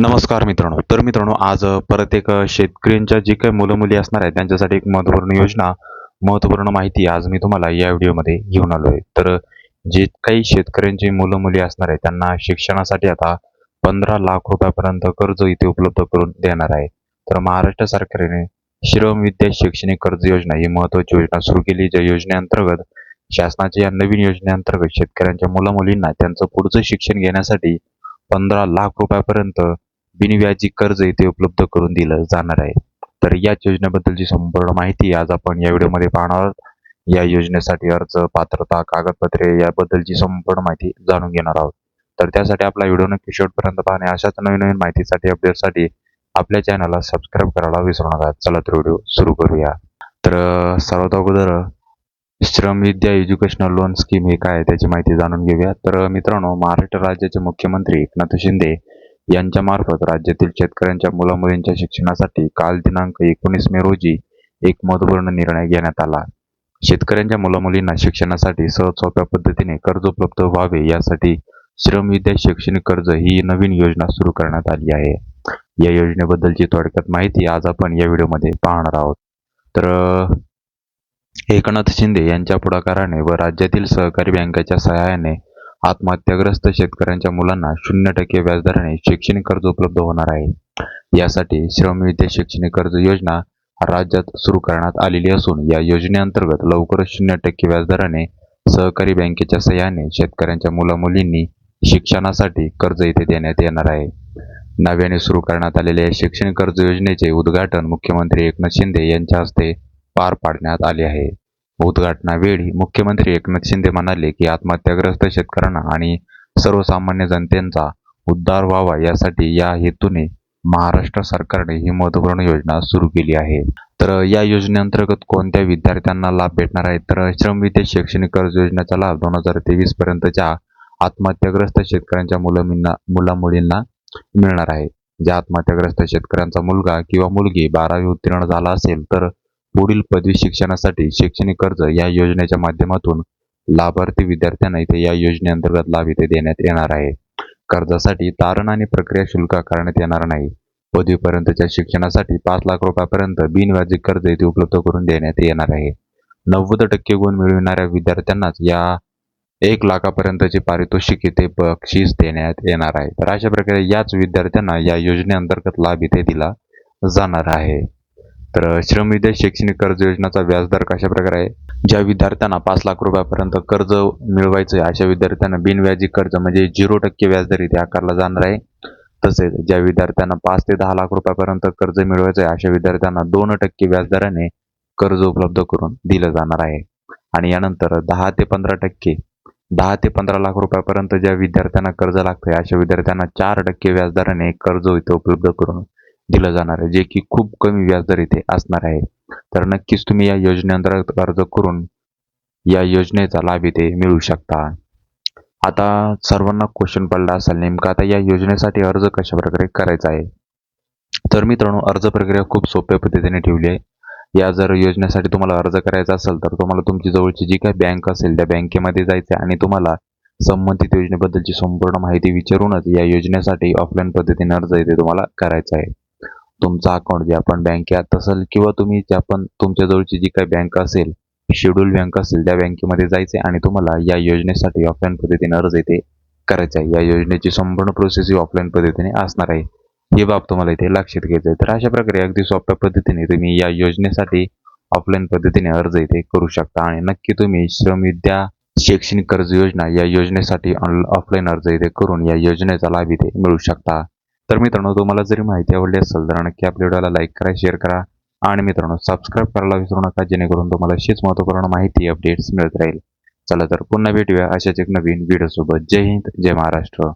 नमस्कार मित्रांनो. तर मित्रांनो आज परत एक शेतकऱ्यांच्या जी काही मुलं मुली असणार आहे त्यांच्यासाठी एक महत्त्वपूर्ण योजना महत्त्वपूर्ण माहिती आज मी तुम्हाला या व्हिडिओमध्ये घेऊन आलो आहे तर जे काही शेतकऱ्यांची मुलं मुली असणार आहे त्यांना शिक्षणासाठी आता पंधरा लाख रुपयापर्यंत कर्ज इथे उपलब्ध करून देणार आहे. तर महाराष्ट्र सरकारने श्रम विद्या शैक्षणिक कर्ज योजना ही महत्त्वाची योजना सुरू केली ज्या योजनेअंतर्गत शासनाच्या या नवीन योजनेअंतर्गत शेतकऱ्यांच्या मुलं मुलींना त्यांचं पुढचं शिक्षण घेण्यासाठी पंधरा लाख रुपयापर्यंत बिनव्याजी कर्ज इथे उपलब्ध करून दिलं जाणार आहे. तर याच योजनेबद्दलची संपूर्ण माहिती आज आपण या व्हिडिओमध्ये पाहणार आहोत. या योजनेसाठी अर्ज पात्रता कागदपत्रे याबद्दलची संपूर्ण माहिती जाणून घेणार आहोत. तर त्यासाठी आपला व्हिडिओ नक्की शेवटपर्यंत पाहणे. अशाच नवीन नवीन माहितीसाठी अपडेटसाठी आपल्या चॅनलला सबस्क्राईब करायला विसरू नका. चला तर व्हिडिओ सुरू करूया. तर सर्वात अगोदर श्रम विद्या एज्युकेशनल लोन स्कीम हे काय त्याची माहिती जाणून घेऊया. तर मित्रांनो महाराष्ट्र राज्याचे मुख्यमंत्री एकनाथ शिंदे यांच्या मार्फत राज्यातील शेतकऱ्यांच्या मुलामुलींच्या शिक्षणासाठी काल दिनांक एकोणीस मे रोजी एक महत्त्वपूर्ण निर्णय घेण्यात आला. शेतकऱ्यांच्या मुलामुलींना शिक्षणासाठी सहज सोप्या पद्धतीने कर्ज उपलब्ध व्हावे यासाठी श्रम विद्या शैक्षणिक कर्ज ही नवीन योजना सुरू करण्यात आली आहे. या योजनेबद्दलची थोडक्यात माहिती आज आपण या व्हिडिओमध्ये पाहणार आहोत. तर एकनाथ शिंदे यांच्या पुढाकाराने व राज्यातील सहकारी बँकेच्या सहाय्याने आत्महत्याग्रस्त शेतकऱ्यांच्या मुलांना शून्य टक्के व्याजदराने शैक्षणिक कर्ज उपलब्ध होणार आहे. यासाठी श्रमविद्या शैक्षणिक कर्ज योजना राज्यात सुरू करण्यात आलेली असून या योजनेअंतर्गत लवकरच शून्य टक्के व्याजदराने सहकारी बँकेच्या सहाय्याने शेतकऱ्यांच्या मुलामुलींनी शिक्षणासाठी कर्ज इथे देण्यात येणार आहे. नव्याने सुरू करण्यात आलेल्या या शैक्षणिक कर्ज योजनेचे उद्घाटन मुख्यमंत्री एकनाथ शिंदे यांच्या हस्ते पार पाडण्यात आले आहे. उद्घाटनावेळी मुख्यमंत्री एकनाथ शिंदे म्हणाले की आत्महत्याग्रस्त शेतकऱ्यांना आणि सर्वसामान्य जनतेचा उद्धार व्हावा यासाठी या हेतूने महाराष्ट्र सरकारने ही महत्त्वपूर्ण योजना सुरू केली आहे. तर या योजनेअंतर्गत कोणत्या विद्यार्थ्यांना लाभ भेटणार आहे? तर श्रमविद्या शैक्षणिक कर्ज योजनेचा लाभ दोन हजार तेवीस पर्यंतच्या आत्महत्याग्रस्त शेतकऱ्यांच्या मुलामुलींना मिळणार आहे. ज्या आत्महत्याग्रस्त शेतकऱ्यांचा मुलगा किंवा मुलगी बारावी उत्तीर्ण झाला असेल तर पुढील पदवी शिक्षणासाठी शैक्षणिक कर्ज या योजनेच्या माध्यमातून लाभार्थी विद्यार्थ्यांना इथे या योजनेअंतर्गत लाभ इथे देण्यात येणार आहे. कर्जासाठी तारण आणि प्रक्रिया शुल्क आकारण्यात येणार नाही. पदवीपर्यंतच्या शिक्षणासाठी पाच लाख रुपयापर्यंत बिनव्याजी कर्ज इथे उपलब्ध करून देण्यात येणार आहे. नव्वद टक्के गुण मिळविणाऱ्या विद्यार्थ्यांनाच या एक लाखापर्यंतचे पारितोषिक इथे बक्षीस देण्यात येणार आहे. तर अशा प्रकारे याच विद्यार्थ्यांना या योजनेअंतर्गत लाभ इथे दिला जाणार आहे. तर श्रमविद्या शैक्षणिक कर्ज योजनेचा व्याजदर कशा प्रकारे आहे? ज्या विद्यार्थ्यांना पाच लाख रुपयापर्यंत कर्ज मिळवायचं आहे अशा विद्यार्थ्यांना बिनव्याजी कर्ज म्हणजे झिरो टक्के व्याजदर इथे आकारला जाणार आहे. तसेच ज्या विद्यार्थ्यांना पाच ते दहा लाख रुपयापर्यंत कर्ज मिळवायचं आहे अशा विद्यार्थ्यांना दोन टक्के व्याजदराने कर्ज उपलब्ध करून दिलं जाणार आहे. आणि यानंतर दहा ते पंधरा टक्के दहा ते पंधरा लाख रुपयापर्यंत ज्या विद्यार्थ्यांना कर्ज लागतंय अशा विद्यार्थ्यांना चार टक्के व्याजदराने कर्ज इथे उपलब्ध करून दिलं जाणार आहे जे की खूप कमी व्याजदर इथे असणार आहे. तर नक्कीच तुम्ही या योजनेअंतर्गत अर्ज करून या योजनेचा लाभ इथे मिळू शकता. आता सर्वांना क्वेश्चन पडला असेल नेमका आता या योजनेसाठी अर्ज कशा प्रकारे करायचा आहे? तर मित्रांनो अर्ज प्रक्रिया खूप सोप्या पद्धतीने ठेवली आहे. या जर योजनेसाठी तुम्हाला अर्ज करायचा असेल तर तुम्हाला तुमची जवळची जी काही बँक असेल त्या बँकेमध्ये जायचं आहे आणि तुम्हाला संबंधित योजनेबद्दलची संपूर्ण माहिती विचारूनच या योजनेसाठी ऑफलाईन पद्धतीने अर्ज इथे तुम्हाला करायचा आहे. तुमचा अकाउंट जे आपण बँकेत असेल किंवा तुम्ही ज्या पण तुमच्या जवळची जी काही बँक असेल शेड्यूल बँक असेल त्या बँकेमध्ये जायचे आणि तुम्हाला या योजनेसाठी ऑफलाईन पद्धतीने अर्ज येते करायचा आहे. या योजनेची संपूर्ण प्रोसेस ही ऑफलाईन पद्धतीने असणार आहे. ही बाब तुम्हाला इथे लक्षात घ्यायचं आहे. तर अशा प्रकारे अगदी सोप्या पद्धतीने तुम्ही या योजनेसाठी ऑफलाईन पद्धतीने अर्ज इथे करू शकता आणि नक्की तुम्ही श्रमविद्या शैक्षणिक कर्ज योजना या योजनेसाठी ऑफलाईन अर्ज इथे करून या योजनेचा लाभ इथे मिळू शकता. तर मित्रांनो तुम्हाला जरी माहिती आवडली असेल तर नक्की आपल्या व्हिडिओला लाईक करा शेअर करा आणि मित्रांनो सबस्क्राईब करायला विसरू नका जेणेकरून तुम्हाला अशीच महत्त्वपूर्ण माहिती अपडेट्स मिळत राहील. चला तर पुन्हा भेटूया अशाच एक नवीन व्हिडिओसोबत जय हिंद जय महाराष्ट्र.